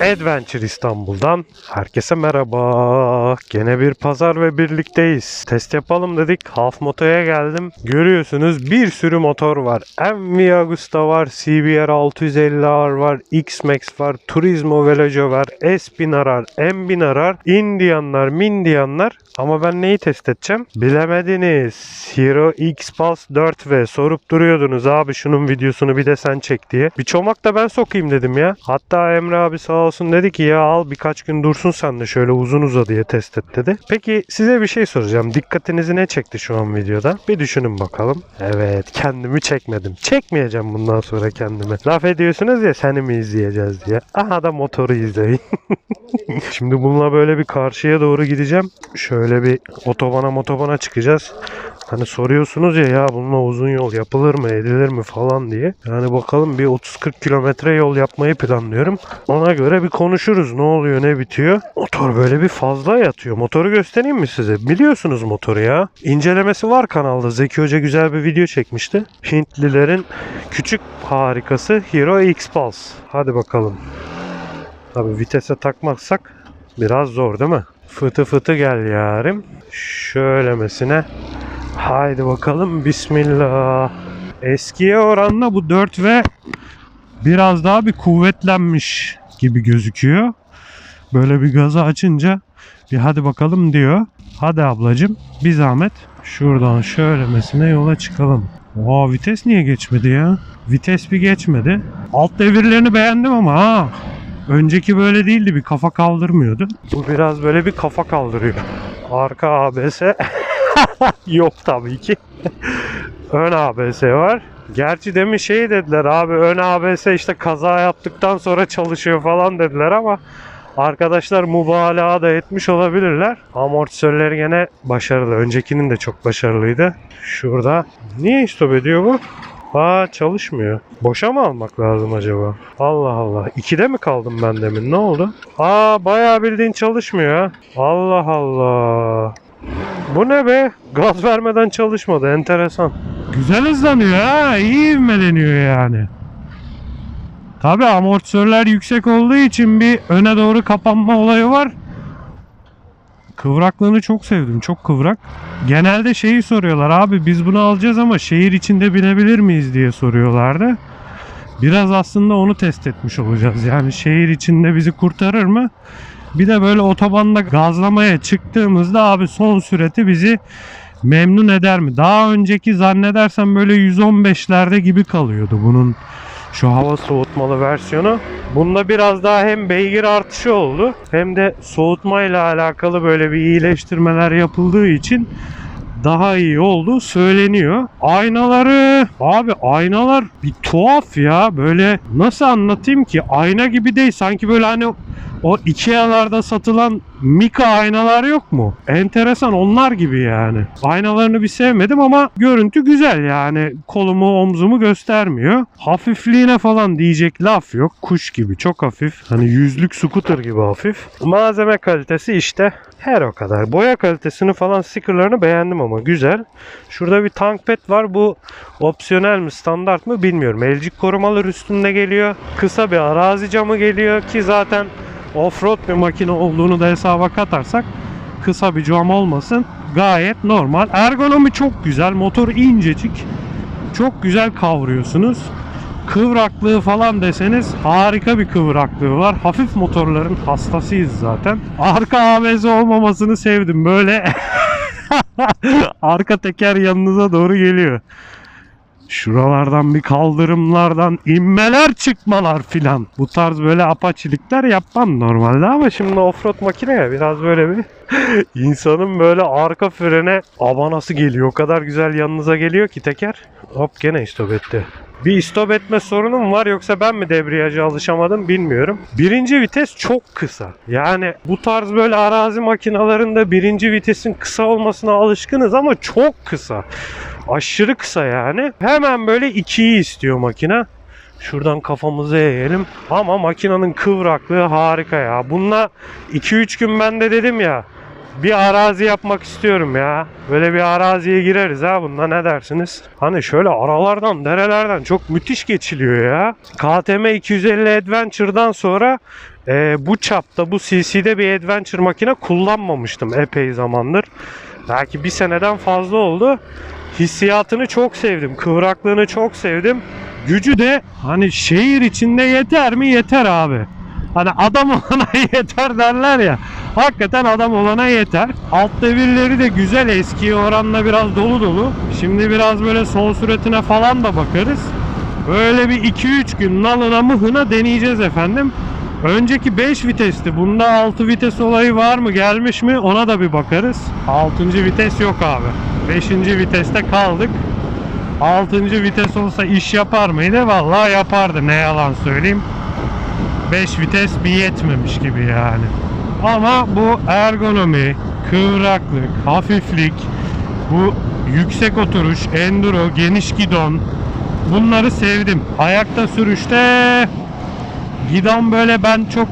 Adventure İstanbul'dan herkese merhaba. Gene bir pazar ve birlikteyiz. Test yapalım dedik. Half Moto'ya geldim. Görüyorsunuz bir sürü motor var. MV Agusta var, CBR 650R var, X-Max var, Turismo Veloce var, S1000 M1000 Indianlar, Mindianlar. Ama ben neyi test edeceğim? Bilemediniz. Hero X Pulse 4V sorup duruyordunuz abi şunun videosunu bir de sen çek diye. Bir çomak da ben sokayım dedim ya. Hatta Emre abi sağ olsun dedi ki ya al birkaç gün dursun sen de şöyle uzun uza diye test et dedi. Peki size bir şey soracağım. Dikkatinizi ne çekti şu an videoda? Bir düşünün bakalım. Evet kendimi çekmedim. Çekmeyeceğim bundan sonra kendimi. Laf ediyorsunuz ya seni mi izleyeceğiz diye. Aha da motoru izleyin. Şimdi bununla böyle bir karşıya doğru gideceğim. Şöyle bir otobana motobana çıkacağız. Hani soruyorsunuz ya ya bununla uzun yol yapılır mı edilir mi falan diye. Yani bakalım bir 30-40 kilometre yol yapmayı planlıyorum. Ona göre bir konuşuruz ne oluyor ne bitiyor. Motor böyle bir fazla yatıyor. Motoru göstereyim mi size? Biliyorsunuz motoru ya. İncelemesi var kanalda. Zeki Hoca güzel bir video çekmişti. Hintlilerin küçük harikası Hero X Pulse. Hadi bakalım. Tabi vitese takmazsak biraz zor değil mi? Fıtı fıtı gel yarim. Şöylemesine. Haydi bakalım bismillah. Eskiye oranla bu 4 ve biraz daha bir kuvvetlenmiş gibi gözüküyor. Böyle bir gazı açınca bir hadi bakalım diyor. Hadi ablacım bir zahmet şuradan şöylemesine yola çıkalım. Aa vites niye geçmedi ya? Vites bir geçmedi. Alt devirlerini beğendim ama ha. Önceki böyle değildi bir kafa kaldırmıyordu. Bu biraz böyle bir kafa kaldırıyor. Arka ABS yok tabii ki. ön ABS var. Gerçi demin şey dediler abi ön ABS işte kaza yaptıktan sonra çalışıyor falan dediler ama arkadaşlar mübalağa da etmiş olabilirler. Amortisörleri gene başarılı. Öncekinin de çok başarılıydı. Şurada. Niye stop ediyor bu? Aa çalışmıyor. Boşa mı almak lazım acaba? Allah Allah. İkide mi kaldım ben demin? Ne oldu? Aa bayağı bildiğin çalışmıyor. Allah Allah. Bu ne be? Gaz vermeden çalışmadı. Enteresan. Güzel hızlanıyor ha. İyi ivmeleniyor yani. Tabi amortisörler yüksek olduğu için bir öne doğru kapanma olayı var. Kıvraklığını çok sevdim. Çok kıvrak. Genelde şeyi soruyorlar. Abi biz bunu alacağız ama şehir içinde binebilir miyiz diye soruyorlardı. Biraz aslında onu test etmiş olacağız. Yani şehir içinde bizi kurtarır mı? Bir de böyle otobanda gazlamaya çıktığımızda abi son süreti bizi memnun eder mi? Daha önceki zannedersem böyle 115'lerde gibi kalıyordu bunun şu hava soğutmalı versiyonu. Bunda biraz daha hem beygir artışı oldu hem de soğutmayla alakalı böyle bir iyileştirmeler yapıldığı için daha iyi olduğu söyleniyor. Aynaları abi aynalar bir tuhaf ya böyle nasıl anlatayım ki ayna gibi değil sanki böyle hani o Ikea'larda satılan Mika aynalar yok mu? Enteresan onlar gibi yani. Aynalarını bir sevmedim ama görüntü güzel yani. Kolumu omzumu göstermiyor. Hafifliğine falan diyecek laf yok. Kuş gibi çok hafif. Hani yüzlük scooter gibi hafif. Malzeme kalitesi işte her o kadar. Boya kalitesini falan stickerlarını beğendim ama güzel. Şurada bir tank pad var. Bu opsiyonel mi standart mı bilmiyorum. Elcik korumalar üstünde geliyor. Kısa bir arazi camı geliyor ki zaten offroad bir makine olduğunu da hesaba katarsak kısa bir cam olmasın gayet normal. Ergonomi çok güzel. Motor incecik. Çok güzel kavruyorsunuz. Kıvraklığı falan deseniz harika bir kıvraklığı var. Hafif motorların hastasıyız zaten. Arka ABS olmamasını sevdim. Böyle arka teker yanınıza doğru geliyor. Şuralardan bir kaldırımlardan inmeler çıkmalar filan. Bu tarz böyle apaçilikler yapmam normalde ama şimdi offroad makine ya biraz böyle bir insanın böyle arka frene abanası geliyor. O kadar güzel yanınıza geliyor ki teker. Hop gene istop etti. Bir istop etme sorunum var yoksa ben mi debriyaja alışamadım bilmiyorum. Birinci vites çok kısa. Yani bu tarz böyle arazi makinalarında birinci vitesin kısa olmasına alışkınız ama çok kısa. Aşırı kısa yani. Hemen böyle ikiyi istiyor makine. Şuradan kafamızı eğelim. Ama makinenin kıvraklığı harika ya. Bununla 2-3 gün ben de dedim ya bir arazi yapmak istiyorum ya. Böyle bir araziye gireriz ha bunda ne dersiniz? Hani şöyle aralardan derelerden çok müthiş geçiliyor ya. KTM 250 Adventure'dan sonra Ee, bu çapta bu CC'de bir adventure makine kullanmamıştım epey zamandır. Belki bir seneden fazla oldu. Hissiyatını çok sevdim. Kıvraklığını çok sevdim. Gücü de hani şehir içinde yeter mi? Yeter abi. Hani adam olana yeter derler ya. Hakikaten adam olana yeter. Alt devirleri de güzel eskiye oranla biraz dolu dolu. Şimdi biraz böyle son süratine falan da bakarız. Böyle bir 2-3 gün nalına mıhına deneyeceğiz efendim. Önceki 5 vitesti. Bunda 6 vites olayı var mı gelmiş mi ona da bir bakarız. 6. vites yok abi. 5. viteste kaldık. 6. vites olsa iş yapar mıydı? Vallahi yapardı ne yalan söyleyeyim. 5 vites bir yetmemiş gibi yani. Ama bu ergonomi, kıvraklık, hafiflik, bu yüksek oturuş, enduro, geniş gidon bunları sevdim. Ayakta sürüşte gidon böyle ben çok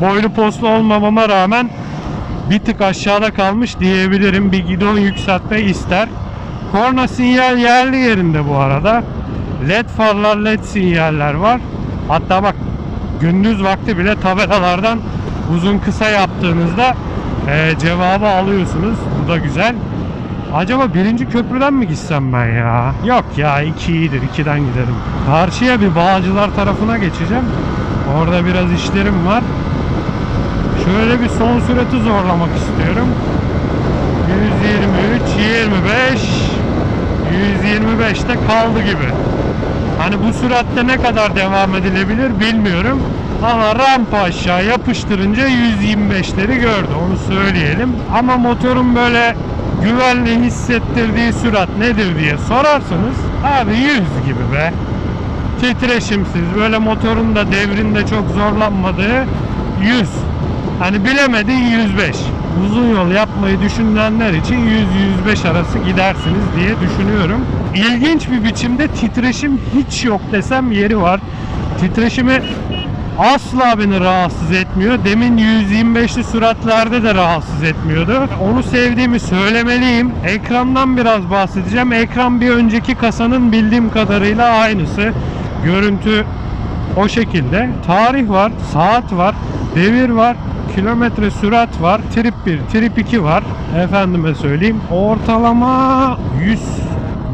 boylu poslu olmamama rağmen bir tık aşağıda kalmış diyebilirim. Bir gidon yükseltme ister. Korna sinyal yerli yerinde bu arada. LED farlar, LED sinyaller var. Hatta bak gündüz vakti bile tabelalardan uzun kısa yaptığınızda e, cevabı alıyorsunuz. Bu da güzel. Acaba birinci köprüden mi gitsem ben ya? Yok ya iki iyidir. ikiden giderim. Karşıya bir Bağcılar tarafına geçeceğim. Orada biraz işlerim var. Şöyle bir son sürati zorlamak istiyorum. 123, 25, 125'te kaldı gibi. Hani bu süratte ne kadar devam edilebilir bilmiyorum. Ama rampa aşağı yapıştırınca 125'leri gördü onu söyleyelim. Ama motorun böyle güvenli hissettirdiği sürat nedir diye sorarsanız abi 100 gibi be. Titreşimsiz böyle motorun da devrinde çok zorlanmadığı 100. Hani bilemedin 105. Uzun yol yapmayı düşünenler için 100-105 arası gidersiniz diye düşünüyorum. İlginç bir biçimde titreşim hiç yok desem yeri var. Titreşimi asla beni rahatsız etmiyor. Demin 125'li süratlerde de rahatsız etmiyordu. Onu sevdiğimi söylemeliyim. Ekrandan biraz bahsedeceğim. Ekran bir önceki kasanın bildiğim kadarıyla aynısı. Görüntü o şekilde. Tarih var, saat var, devir var, kilometre sürat var, trip 1, trip 2 var. Efendime söyleyeyim. Ortalama 100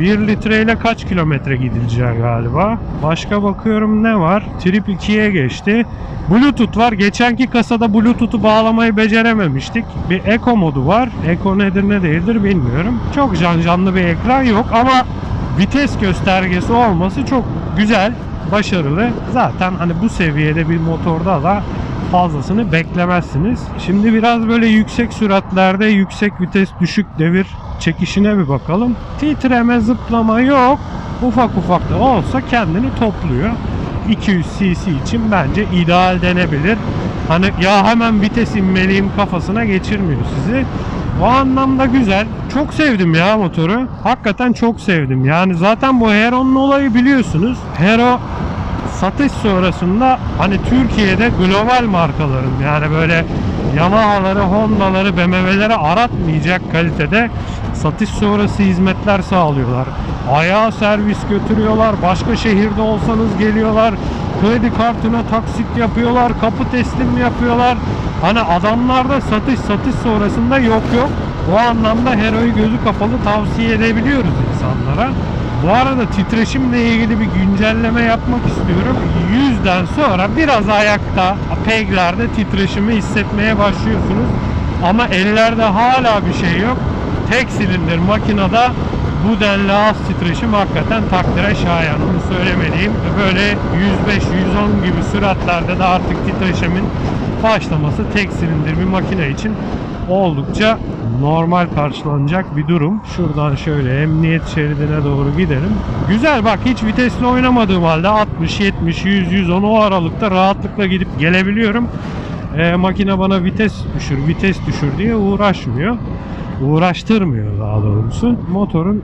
1 litreyle kaç kilometre gidileceği galiba. Başka bakıyorum ne var? Trip 2'ye geçti. Bluetooth var. Geçenki kasada Bluetooth'u bağlamayı becerememiştik. Bir Eco modu var. Eco nedir ne değildir bilmiyorum. Çok can canlı bir ekran yok ama vites göstergesi olması çok güzel, başarılı. Zaten hani bu seviyede bir motorda da fazlasını beklemezsiniz. Şimdi biraz böyle yüksek süratlerde yüksek vites düşük devir çekişine bir bakalım. Titreme zıplama yok. Ufak ufak da olsa kendini topluyor. 200 cc için bence ideal denebilir. Hani ya hemen vites inmeliyim kafasına geçirmiyor sizi. O anlamda güzel. Çok sevdim ya motoru. Hakikaten çok sevdim. Yani zaten bu Hero'nun olayı biliyorsunuz. Hero satış sonrasında hani Türkiye'de global markaların yani böyle Yamaha'ları, Honda'ları, BMW'leri aratmayacak kalitede satış sonrası hizmetler sağlıyorlar. Ayağa servis götürüyorlar. Başka şehirde olsanız geliyorlar. Kredi kartına taksit yapıyorlar. Kapı teslim yapıyorlar. Hani adamlarda satış satış sonrasında yok yok. Bu anlamda Hero'yu gözü kapalı tavsiye edebiliyoruz insanlara. Bu arada titreşimle ilgili bir güncelleme yapmak istiyorum. 100'den sonra biraz ayakta, peglerde titreşimi hissetmeye başlıyorsunuz. Ama ellerde hala bir şey yok. Tek silindir makinede bu denli az titreşim hakikaten takdire şayan onu söylemeliyim. Böyle 105-110 gibi süratlerde de artık titreşimin başlaması tek silindir bir makine için oldukça normal karşılanacak bir durum. Şuradan şöyle emniyet şeridine doğru gidelim. Güzel bak hiç vitesle oynamadığım halde 60, 70, 100, 110 o aralıkta rahatlıkla gidip gelebiliyorum. Ee, makine bana vites düşür, vites düşür diye uğraşmıyor. Uğraştırmıyor daha doğrusu. Motorun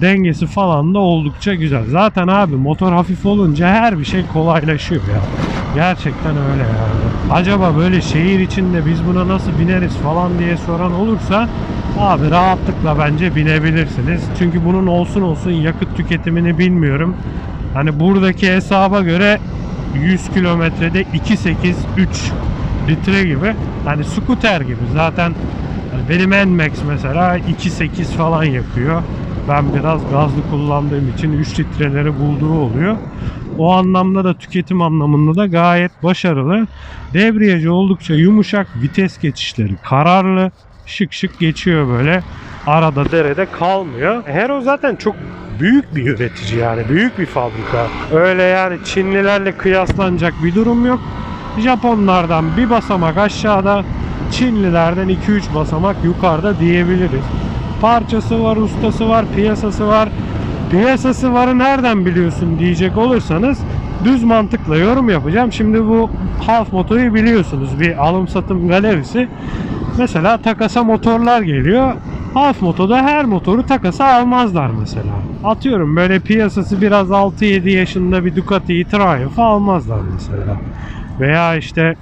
dengesi falan da oldukça güzel. Zaten abi motor hafif olunca her bir şey kolaylaşıyor ya. Gerçekten öyle yani. Acaba böyle şehir içinde biz buna nasıl bineriz falan diye soran olursa abi rahatlıkla bence binebilirsiniz. Çünkü bunun olsun olsun yakıt tüketimini bilmiyorum. Hani buradaki hesaba göre 100 kilometrede 2.8 3 litre gibi. Hani scooter gibi zaten benim Nmax mesela 2.8 falan yapıyor. Ben biraz gazlı kullandığım için 3 litreleri bulduğu oluyor. O anlamda da tüketim anlamında da gayet başarılı. Debriyajı oldukça yumuşak, vites geçişleri kararlı, şık şık geçiyor böyle. Arada derede kalmıyor. Hero zaten çok büyük bir üretici yani büyük bir fabrika. Öyle yani Çinlilerle kıyaslanacak bir durum yok. Japonlardan bir basamak aşağıda, Çinlilerden 2-3 basamak yukarıda diyebiliriz. Parçası var, ustası var, piyasası var. Piyasası varı nereden biliyorsun diyecek olursanız düz mantıkla yorum yapacağım. Şimdi bu Half Moto'yu biliyorsunuz bir alım satım galerisi. Mesela takasa motorlar geliyor. Half Moto'da her motoru takasa almazlar mesela. Atıyorum böyle piyasası biraz 6-7 yaşında bir Ducati Triumph almazlar mesela. Veya işte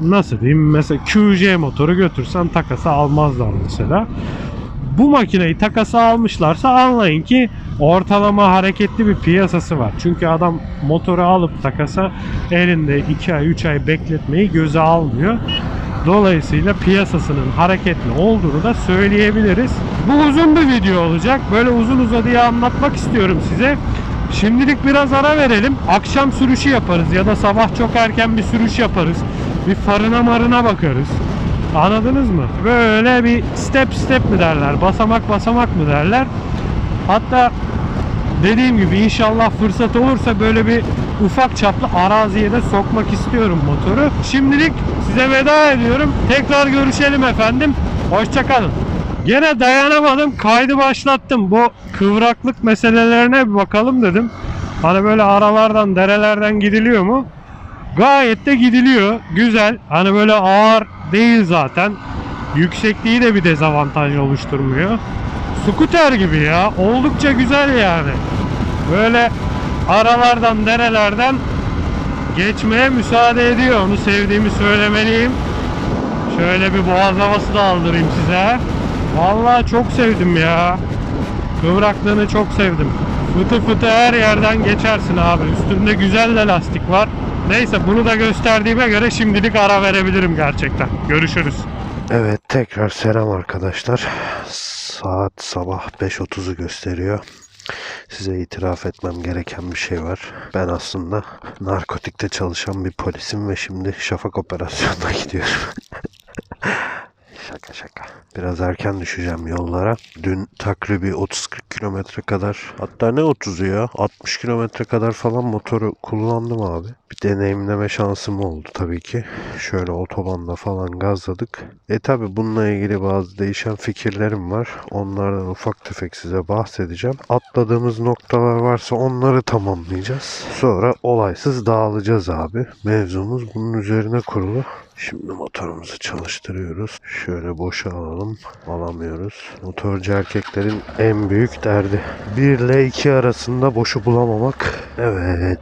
nasıl diyeyim mesela QJ motoru götürsen takasa almazlar mesela. Bu makineyi takasa almışlarsa anlayın ki ortalama hareketli bir piyasası var. Çünkü adam motoru alıp takasa elinde 2 ay 3 ay bekletmeyi göze almıyor. Dolayısıyla piyasasının hareketli olduğunu da söyleyebiliriz. Bu uzun bir video olacak. Böyle uzun uzadıya anlatmak istiyorum size. Şimdilik biraz ara verelim. Akşam sürüşü yaparız ya da sabah çok erken bir sürüş yaparız. Bir farına marına bakarız. Anladınız mı? Böyle bir step step mi derler, basamak basamak mı derler. Hatta dediğim gibi inşallah fırsat olursa böyle bir ufak çaplı araziye de sokmak istiyorum motoru. Şimdilik size veda ediyorum. Tekrar görüşelim efendim. Hoşçakalın. Gene dayanamadım. Kaydı başlattım. Bu kıvraklık meselelerine bir bakalım dedim. Hani böyle aralardan, derelerden gidiliyor mu? Gayet de gidiliyor. Güzel. Hani böyle ağır değil zaten. Yüksekliği de bir dezavantaj oluşturmuyor. Scooter gibi ya. Oldukça güzel yani. Böyle aralardan, derelerden geçmeye müsaade ediyor. Onu sevdiğimi söylemeliyim. Şöyle bir boğaz havası da aldırayım size. Vallahi çok sevdim ya. Kıvraklığını çok sevdim. Fıtı fıtı her yerden geçersin abi. Üstünde güzel de lastik var. Neyse bunu da gösterdiğime göre şimdilik ara verebilirim gerçekten. Görüşürüz. Evet tekrar selam arkadaşlar. Saat sabah 5.30'u gösteriyor. Size itiraf etmem gereken bir şey var. Ben aslında narkotikte çalışan bir polisim ve şimdi şafak operasyonuna gidiyorum. Şaka şaka. Biraz erken düşeceğim yollara. Dün takribi 30-40 kilometre kadar hatta ne 30'u ya 60 kilometre kadar falan motoru kullandım abi. Bir deneyimleme şansım oldu tabii ki. Şöyle otobanda falan gazladık. E tabi bununla ilgili bazı değişen fikirlerim var. Onlardan ufak tefek size bahsedeceğim. Atladığımız noktalar varsa onları tamamlayacağız. Sonra olaysız dağılacağız abi. Mevzumuz bunun üzerine kurulu. Şimdi motorumuzu çalıştırıyoruz. Şöyle boşa alalım. Alamıyoruz. Motorcu erkeklerin en büyük derdi. 1 ile 2 arasında boşu bulamamak. Evet.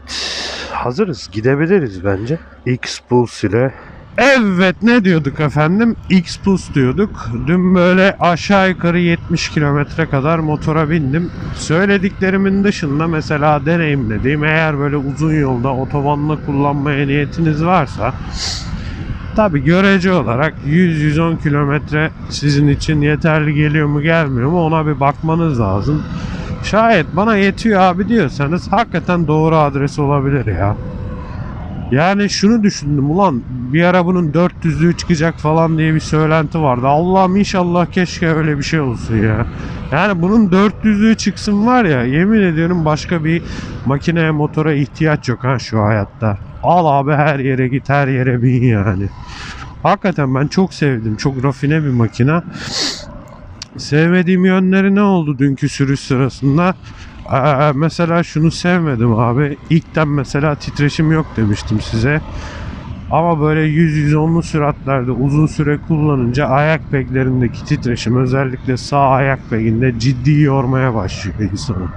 Hazırız. Gidebiliriz bence. X-Pulse ile Evet ne diyorduk efendim? X-Plus diyorduk. Dün böyle aşağı yukarı 70 kilometre kadar motora bindim. Söylediklerimin dışında mesela deneyimlediğim eğer böyle uzun yolda otobanla kullanmaya niyetiniz varsa Tabi görece olarak 100-110 kilometre sizin için yeterli geliyor mu gelmiyor mu ona bir bakmanız lazım. Şayet bana yetiyor abi diyorsanız hakikaten doğru adres olabilir ya. Yani şunu düşündüm ulan bir ara bunun 400'lüğü çıkacak falan diye bir söylenti vardı. Allah'ım inşallah keşke öyle bir şey olsun ya. Yani bunun 400'lüğü çıksın var ya yemin ediyorum başka bir makineye motora ihtiyaç yok ha şu hayatta. Al abi her yere git her yere bin yani. Hakikaten ben çok sevdim. Çok rafine bir makina. Sevmediğim yönleri ne oldu dünkü sürüş sırasında? Ee, mesela şunu sevmedim abi. İlkten mesela titreşim yok demiştim size. Ama böyle 100-110'lu süratlerde uzun süre kullanınca ayak peglerindeki titreşim özellikle sağ ayak peginde ciddi yormaya başlıyor insanı.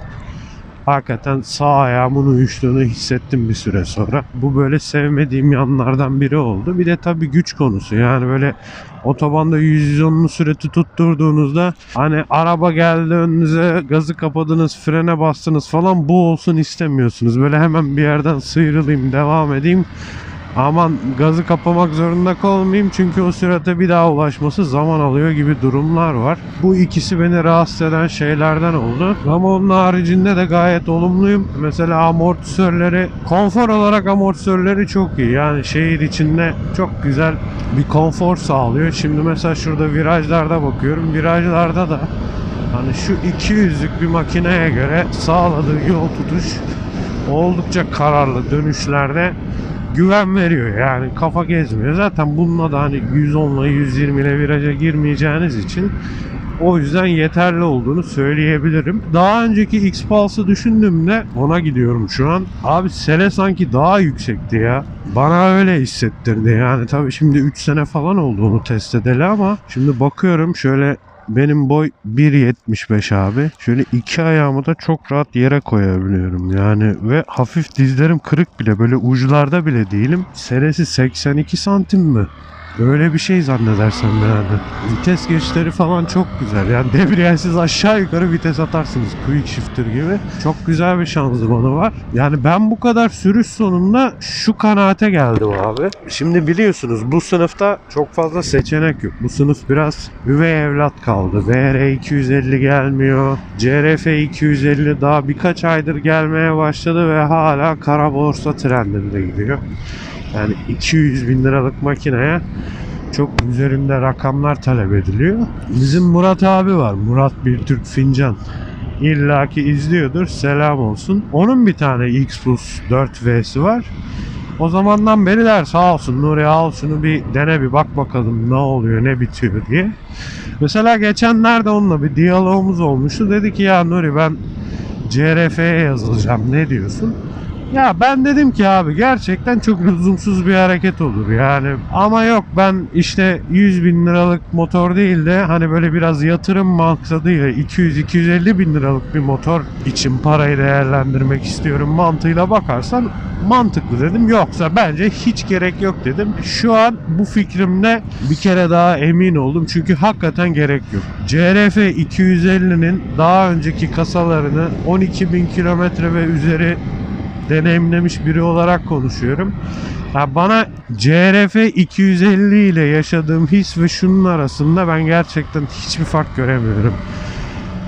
Hakikaten sağ ayağımın uyuştuğunu hissettim bir süre sonra. Bu böyle sevmediğim yanlardan biri oldu. Bir de tabii güç konusu. Yani böyle otobanda 110'lu süreti tutturduğunuzda hani araba geldi önünüze gazı kapadınız frene bastınız falan bu olsun istemiyorsunuz. Böyle hemen bir yerden sıyrılayım devam edeyim aman gazı kapamak zorunda kalmayayım çünkü o sürate bir daha ulaşması zaman alıyor gibi durumlar var. Bu ikisi beni rahatsız eden şeylerden oldu. Ama onun haricinde de gayet olumluyum. Mesela amortisörleri, konfor olarak amortisörleri çok iyi. Yani şehir içinde çok güzel bir konfor sağlıyor. Şimdi mesela şurada virajlarda bakıyorum. Virajlarda da hani şu 200'lük bir makineye göre sağladığı yol tutuş oldukça kararlı dönüşlerde güven veriyor yani kafa gezmiyor. Zaten bununla da hani 110 ile 120 ile viraja girmeyeceğiniz için o yüzden yeterli olduğunu söyleyebilirim. Daha önceki X-Pulse'ı düşündüğümde ona gidiyorum şu an. Abi sele sanki daha yüksekti ya. Bana öyle hissettirdi yani. Tabii şimdi 3 sene falan oldu onu test edeli ama şimdi bakıyorum şöyle benim boy 1.75 abi. Şöyle iki ayağımı da çok rahat yere koyabiliyorum yani ve hafif dizlerim kırık bile böyle uçlarda bile değilim. Seresi 82 santim mi? Öyle bir şey zannedersem yani. Vites geçişleri falan çok güzel. Yani debriyajsız aşağı yukarı vites atarsınız. Quick shifter gibi. Çok güzel bir şanzımanı var. Yani ben bu kadar sürüş sonunda şu kanaate geldim abi. Şimdi biliyorsunuz bu sınıfta çok fazla seçenek yok. Bu sınıf biraz üvey evlat kaldı. VR 250 gelmiyor. CRF 250 daha birkaç aydır gelmeye başladı ve hala kara borsa trendinde gidiyor. Yani 200 bin liralık makineye çok üzerinde rakamlar talep ediliyor. Bizim Murat abi var. Murat bir Türk Fincan. İlla ki izliyordur. Selam olsun. Onun bir tane X-Plus 4V'si var. O zamandan beri der sağ olsun Nuri al şunu bir dene bir bak bakalım ne oluyor ne bitiyor diye. Mesela geçenlerde onunla bir diyalogumuz olmuştu. Dedi ki ya Nuri ben CRF'ye yazılacağım ne diyorsun? Ya ben dedim ki abi gerçekten çok lüzumsuz bir hareket olur yani. Ama yok ben işte 100 bin liralık motor değil de hani böyle biraz yatırım maksadıyla 200-250 bin liralık bir motor için parayı değerlendirmek istiyorum mantığıyla bakarsan mantıklı dedim. Yoksa bence hiç gerek yok dedim. Şu an bu fikrimde bir kere daha emin oldum. Çünkü hakikaten gerek yok. CRF 250'nin daha önceki kasalarını 12 bin kilometre ve üzeri deneyimlemiş biri olarak konuşuyorum. Ya bana CRF 250 ile yaşadığım his ve şunun arasında ben gerçekten hiçbir fark göremiyorum.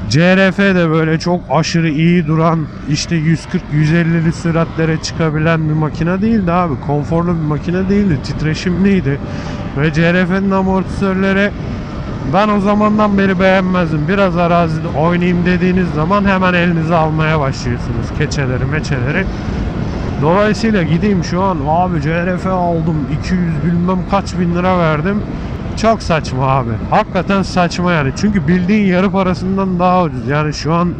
CRF de böyle çok aşırı iyi duran işte 140-150'li süratlere çıkabilen bir makine değildi abi. Konforlu bir makine değildi. Titreşimliydi. Ve CRF'nin amortisörleri ben o zamandan beri beğenmezdim. Biraz arazide oynayayım dediğiniz zaman hemen elinize almaya başlıyorsunuz keçeleri meçeleri. Dolayısıyla gideyim şu an abi CRF aldım 200 bilmem kaç bin lira verdim. Çok saçma abi. Hakikaten saçma yani. Çünkü bildiğin yarı parasından daha ucuz. Yani şu an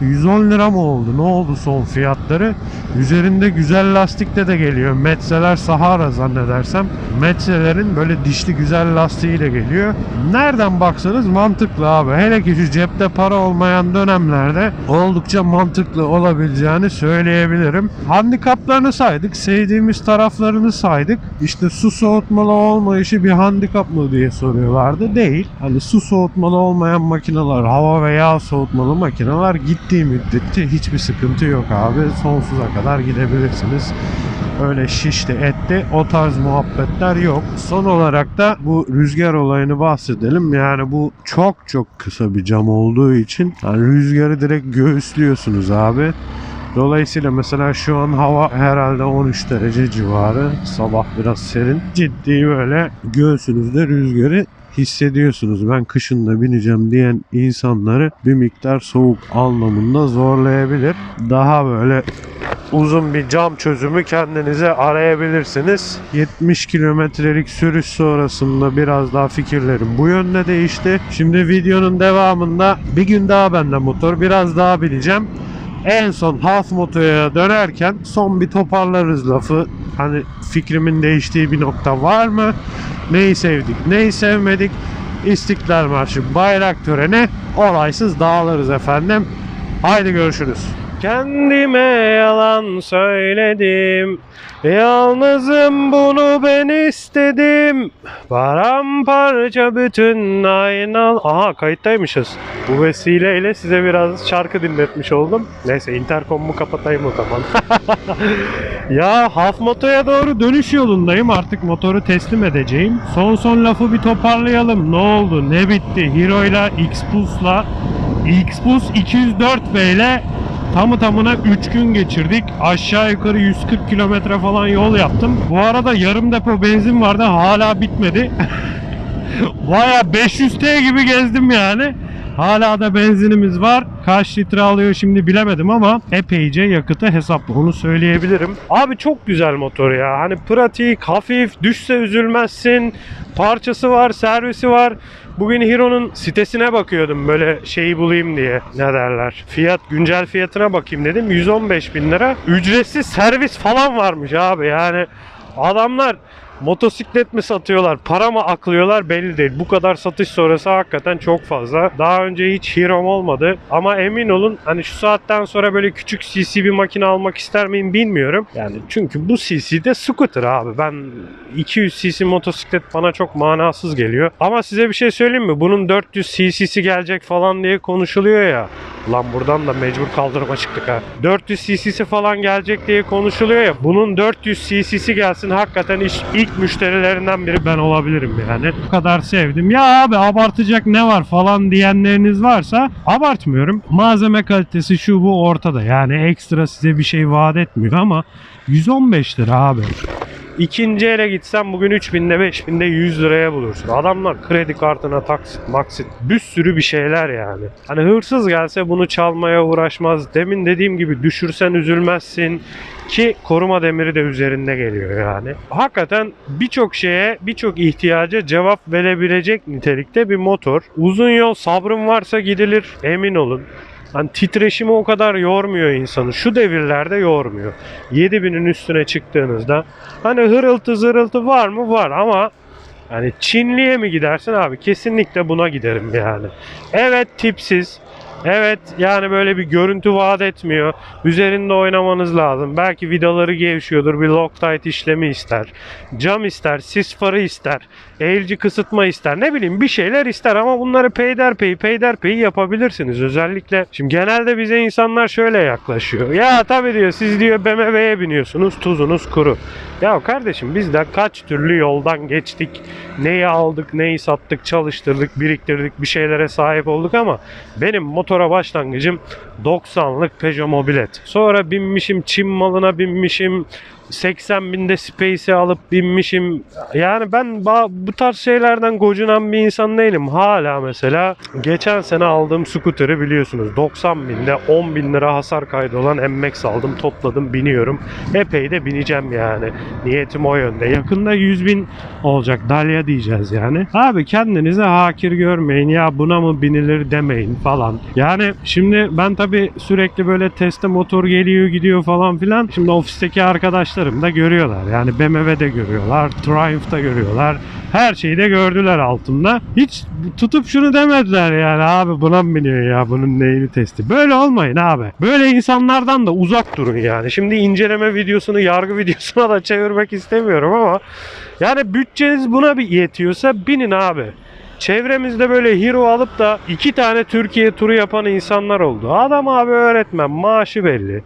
110 lira mı oldu? Ne oldu son fiyatları? Üzerinde güzel lastikle de geliyor. Metzeler Sahara zannedersem. Metzelerin böyle dişli güzel lastiğiyle geliyor. Nereden baksanız mantıklı abi. Hele ki şu cepte para olmayan dönemlerde oldukça mantıklı olabileceğini söyleyebilirim. Handikaplarını saydık. Sevdiğimiz taraflarını saydık. İşte su soğutmalı olmayışı bir handikap mı diye soruyorlardı. Değil. Hani su soğutmalı olmayan makineler, hava ve yağ soğutmalı makineler gittiği müddetçe hiçbir sıkıntı yok abi. Sonsuza kadar gidebilirsiniz. Öyle şişti etti o tarz muhabbetler yok. Son olarak da bu rüzgar olayını bahsedelim. Yani bu çok çok kısa bir cam olduğu için yani rüzgarı direkt göğüslüyorsunuz abi. Dolayısıyla mesela şu an hava herhalde 13 derece civarı. Sabah biraz serin. Ciddi böyle göğsünüzde rüzgarı hissediyorsunuz. Ben kışın da bineceğim diyen insanları bir miktar soğuk anlamında zorlayabilir. Daha böyle uzun bir cam çözümü kendinize arayabilirsiniz. 70 kilometrelik sürüş sonrasında biraz daha fikirlerim bu yönde değişti. Şimdi videonun devamında bir gün daha bende motor biraz daha bineceğim. En son half motoya dönerken son bir toparlarız lafı. Hani fikrimin değiştiği bir nokta var mı? Neyi sevdik, neyi sevmedik? İstiklal Marşı bayrak töreni olaysız dağılırız efendim. Haydi görüşürüz. Kendime yalan söyledim. Yalnızım bunu ben istedim. Paramparça bütün aynalı Aha kayıttaymışız. Bu vesileyle size biraz şarkı dinletmiş oldum. Neyse interkomumu kapatayım o zaman. Ya Half Moto'ya doğru dönüş yolundayım. Artık motoru teslim edeceğim. Son son lafı bir toparlayalım. Ne oldu ne bitti? Hero'yla X-Pulse'la X-Pulse 204B ile Tamı tamına 3 gün geçirdik. Aşağı yukarı 140 kilometre falan yol yaptım. Bu arada yarım depo benzin vardı hala bitmedi. Baya 500 T gibi gezdim yani. Hala da benzinimiz var. Kaç litre alıyor şimdi bilemedim ama epeyce yakıtı hesaplı onu söyleyebilirim. Abi çok güzel motor ya. Hani pratik, hafif, düşse üzülmezsin. Parçası var, servisi var. Bugün Hero'nun sitesine bakıyordum böyle şeyi bulayım diye. Ne derler? Fiyat, güncel fiyatına bakayım dedim. 115 bin lira. Ücretsiz servis falan varmış abi yani. Adamlar motosiklet mi satıyorlar, para mı aklıyorlar belli değil. Bu kadar satış sonrası hakikaten çok fazla. Daha önce hiç Hero'm olmadı ama emin olun hani şu saatten sonra böyle küçük CC bir makine almak ister miyim bilmiyorum. Yani çünkü bu CC'de scooter abi. Ben 200 cc motosiklet bana çok manasız geliyor. Ama size bir şey söyleyeyim mi? Bunun 400 cc'si gelecek falan diye konuşuluyor ya. Lan buradan da mecbur kaldırıma çıktık ha. 400 cc'si falan gelecek diye konuşuluyor ya. Bunun 400 cc'si gelsin hakikaten iş, ilk müşterilerinden biri ben olabilirim yani. Bu kadar sevdim. Ya abi abartacak ne var falan diyenleriniz varsa abartmıyorum. Malzeme kalitesi şu bu ortada. Yani ekstra size bir şey vaat etmiyor ama 115 lira abi. İkinci ele gitsen bugün 3000'de 5000'de 100 liraya bulursun. Adamlar kredi kartına taksit maksit bir sürü bir şeyler yani. Hani hırsız gelse bunu çalmaya uğraşmaz. Demin dediğim gibi düşürsen üzülmezsin. Ki koruma demiri de üzerinde geliyor yani. Hakikaten birçok şeye, birçok ihtiyaca cevap verebilecek nitelikte bir motor. Uzun yol sabrın varsa gidilir emin olun. Hani titreşimi o kadar yormuyor insanı. Şu devirlerde yormuyor. 7000'in üstüne çıktığınızda hani hırıltı zırıltı var mı? Var ama hani Çinli'ye mi gidersin abi? Kesinlikle buna giderim yani. Evet tipsiz. Evet yani böyle bir görüntü vaat etmiyor. Üzerinde oynamanız lazım. Belki vidaları gevşiyordur. Bir Loctite işlemi ister. Cam ister. Sis farı ister. Eğilci kısıtma ister. Ne bileyim bir şeyler ister ama bunları peyderpey peyderpey yapabilirsiniz. Özellikle şimdi genelde bize insanlar şöyle yaklaşıyor. Ya tabii diyor siz diyor BMW'ye biniyorsunuz tuzunuz kuru. Ya kardeşim biz de kaç türlü yoldan geçtik. Neyi aldık, neyi sattık, çalıştırdık, biriktirdik, bir şeylere sahip olduk ama benim motora başlangıcım 90'lık Peugeot Mobilet. Sonra binmişim Çin malına binmişim. 80 binde Space'i alıp binmişim. Yani ben bu tarz şeylerden gocunan bir insan değilim. Hala mesela geçen sene aldığım scooter'ı biliyorsunuz. 90 binde 10 bin lira hasar kaydı olan MX aldım. Topladım biniyorum. Epey de bineceğim yani. Niyetim o yönde. Yakında 100 bin olacak. Dalya diyeceğiz yani. Abi kendinize hakir görmeyin. Ya buna mı binilir demeyin falan. Yani şimdi ben tabi sürekli böyle teste motor geliyor gidiyor falan filan. Şimdi ofisteki arkadaşlarım da görüyorlar. Yani BMW'de görüyorlar. Triumph'ta görüyorlar. Her şeyi de gördüler altımda. Hiç tutup şunu demediler yani abi buna mı biniyor ya bunun neyini testi. Böyle olmayın abi. Böyle insanlardan da uzak durun yani. Şimdi inceleme videosunu yargı videosuna da çevirmek istemiyorum ama yani bütçeniz buna bir yetiyorsa binin abi. Çevremizde böyle hero alıp da iki tane Türkiye turu yapan insanlar oldu. Adam abi öğretmen maaşı belli.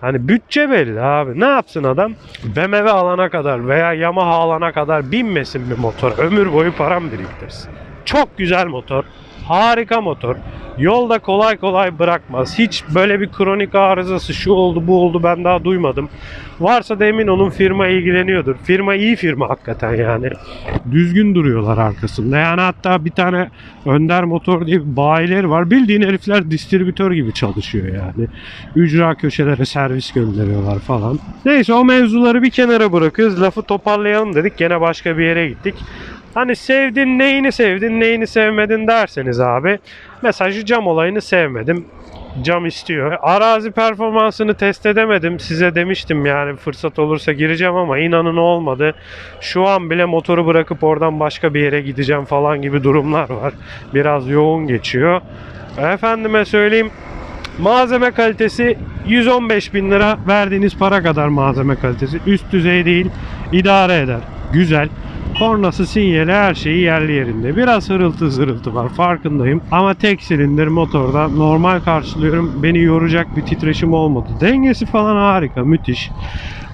Hani bütçe belli abi. Ne yapsın adam? BMW alana kadar veya Yamaha alana kadar binmesin bir motor. Ömür boyu param biriktirsin. Çok güzel motor. Harika motor. Yolda kolay kolay bırakmaz. Hiç böyle bir kronik arızası şu oldu bu oldu ben daha duymadım. Varsa da emin olun firma ilgileniyordur. Firma iyi firma hakikaten yani. Düzgün duruyorlar arkasında. Yani hatta bir tane Önder Motor diye bir bayileri var. Bildiğin herifler distribütör gibi çalışıyor yani. Ücra köşelere servis gönderiyorlar falan. Neyse o mevzuları bir kenara bırakıyoruz. Lafı toparlayalım dedik. Gene başka bir yere gittik. Hani sevdin neyini sevdin neyini sevmedin derseniz abi. Mesela cam olayını sevmedim. Cam istiyor. Arazi performansını test edemedim. Size demiştim yani fırsat olursa gireceğim ama inanın olmadı. Şu an bile motoru bırakıp oradan başka bir yere gideceğim falan gibi durumlar var. Biraz yoğun geçiyor. Efendime söyleyeyim Malzeme kalitesi 115 bin lira verdiğiniz para kadar malzeme kalitesi. Üst düzey değil idare eder. Güzel. Kornası, sinyali her şeyi yerli yerinde. Biraz hırıltı zırıltı var farkındayım. Ama tek silindir motorda normal karşılıyorum. Beni yoracak bir titreşim olmadı. Dengesi falan harika, müthiş.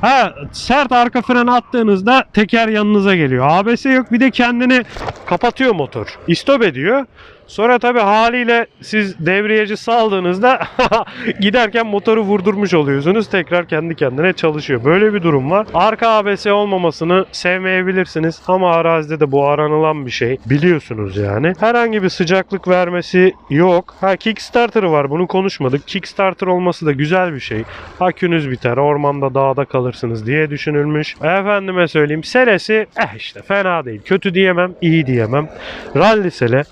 Ha sert arka fren attığınızda teker yanınıza geliyor. ABS yok bir de kendini kapatıyor motor. İstop ediyor. Sonra tabi haliyle siz debriyajı saldığınızda giderken motoru vurdurmuş oluyorsunuz. Tekrar kendi kendine çalışıyor. Böyle bir durum var. Arka ABS olmamasını sevmeyebilirsiniz ama arazide de bu aranılan bir şey. Biliyorsunuz yani. Herhangi bir sıcaklık vermesi yok. Ha Kickstarter'ı var bunu konuşmadık. Kickstarter olması da güzel bir şey. Akünüz biter, ormanda dağda kalırsınız diye düşünülmüş. Efendime söyleyeyim selesi eh işte fena değil. Kötü diyemem, iyi diyemem. Rally sele.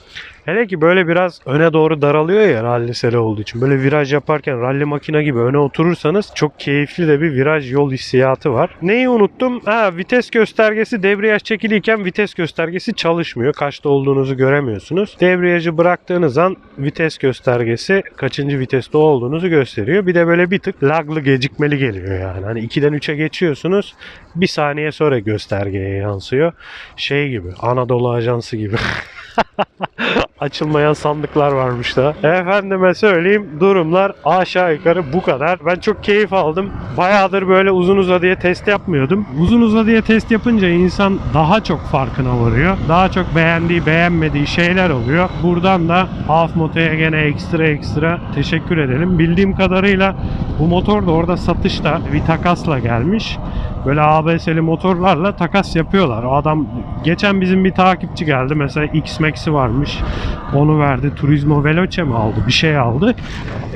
Hele ki böyle biraz öne doğru daralıyor ya ralli sele olduğu için. Böyle viraj yaparken ralli makine gibi öne oturursanız çok keyifli de bir viraj yol hissiyatı var. Neyi unuttum? Ha vites göstergesi debriyaj çekiliyken vites göstergesi çalışmıyor. Kaçta olduğunuzu göremiyorsunuz. Debriyajı bıraktığınız an vites göstergesi kaçıncı viteste olduğunuzu gösteriyor. Bir de böyle bir tık laglı gecikmeli geliyor yani. Hani 2'den 3'e geçiyorsunuz. Bir saniye sonra göstergeye yansıyor. Şey gibi Anadolu Ajansı gibi. Açılmayan sandıklar varmış da. Efendime söyleyeyim durumlar aşağı yukarı bu kadar. Ben çok keyif aldım. Bayağıdır böyle uzun uzadıya test yapmıyordum. Uzun uzadıya test yapınca insan daha çok farkına varıyor. Daha çok beğendiği beğenmediği şeyler oluyor. Buradan da Half Moto'ya gene ekstra ekstra teşekkür edelim. Bildiğim kadarıyla bu motor da orada satışta bir takasla gelmiş. Böyle ABS'li motorlarla takas yapıyorlar. O adam geçen bizim bir takipçi geldi. Mesela X-Max'i varmış. Onu verdi. Turismo Veloce mi aldı? Bir şey aldı.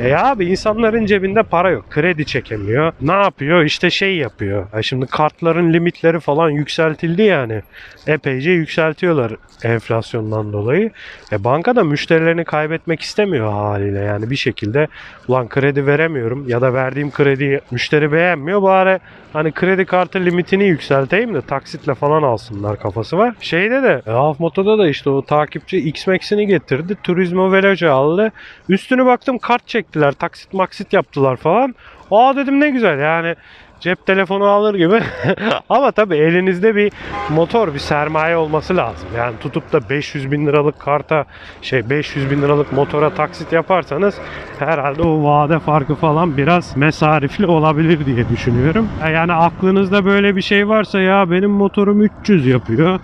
E abi insanların cebinde para yok. Kredi çekemiyor. Ne yapıyor? İşte şey yapıyor. Ya şimdi kartların limitleri falan yükseltildi yani. Epeyce yükseltiyorlar enflasyondan dolayı. E banka da müşterilerini kaybetmek istemiyor haliyle. Yani bir şekilde ulan kredi veremiyorum ya da verdiğim krediyi müşteri beğenmiyor. Bari hani kredi kartı limitini yükselteyim de taksitle falan alsınlar kafası var. Şeyde de e, Half Moto'da da işte o takipçi X-Max'ini getirdi. Turismo Veloce aldı. Üstünü baktım kart çektiler. Taksit maksit yaptılar falan. Aa dedim ne güzel yani cep telefonu alır gibi. Ama tabii elinizde bir motor, bir sermaye olması lazım. Yani tutup da 500 bin liralık karta, şey 500 bin liralık motora taksit yaparsanız herhalde o vade farkı falan biraz mesarifli olabilir diye düşünüyorum. Yani aklınızda böyle bir şey varsa ya benim motorum 300 yapıyor.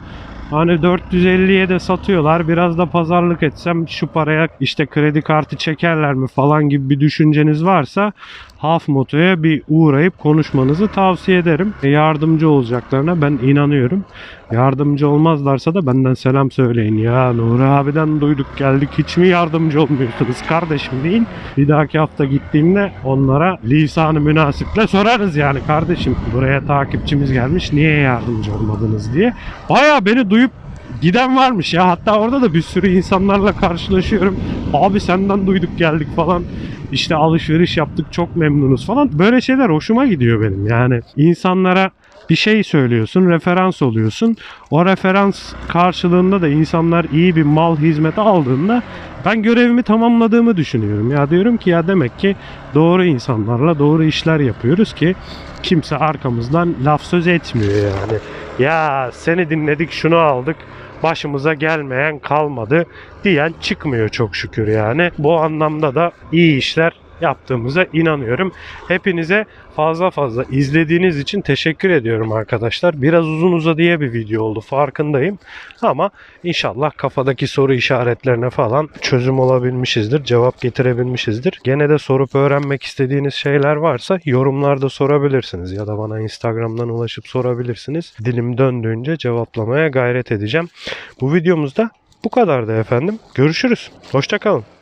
Hani 450'ye de satıyorlar. Biraz da pazarlık etsem şu paraya işte kredi kartı çekerler mi falan gibi bir düşünceniz varsa Half Moto'ya bir uğrayıp konuşmanızı tavsiye ederim. E, Yardımcı olacaklarına ben inanıyorum. Yardımcı olmazlarsa da benden selam söyleyin. Ya Nuri abiden duyduk geldik hiç mi yardımcı olmuyorsunuz kardeşim deyin. Bir dahaki hafta gittiğimde onlara lisanı münasiple sorarız yani kardeşim buraya takipçimiz gelmiş niye yardımcı olmadınız diye. Baya beni duyup giden varmış ya. Hatta orada da bir sürü insanlarla karşılaşıyorum. Abi senden duyduk geldik falan. İşte alışveriş yaptık çok memnunuz falan. Böyle şeyler hoşuma gidiyor benim. Yani insanlara bir şey söylüyorsun, referans oluyorsun. O referans karşılığında da insanlar iyi bir mal hizmeti aldığında ben görevimi tamamladığımı düşünüyorum. Ya diyorum ki ya demek ki doğru insanlarla doğru işler yapıyoruz ki kimse arkamızdan laf söz etmiyor yani. Ya seni dinledik şunu aldık başımıza gelmeyen kalmadı diyen çıkmıyor çok şükür yani. Bu anlamda da iyi işler yaptığımıza inanıyorum. Hepinize fazla fazla izlediğiniz için teşekkür ediyorum arkadaşlar. Biraz uzun uzadıya bir video oldu farkındayım. Ama inşallah kafadaki soru işaretlerine falan çözüm olabilmişizdir. Cevap getirebilmişizdir. Gene de sorup öğrenmek istediğiniz şeyler varsa yorumlarda sorabilirsiniz. Ya da bana Instagram'dan ulaşıp sorabilirsiniz. Dilim döndüğünce cevaplamaya gayret edeceğim. Bu videomuzda bu kadardı efendim. Görüşürüz. Hoşçakalın.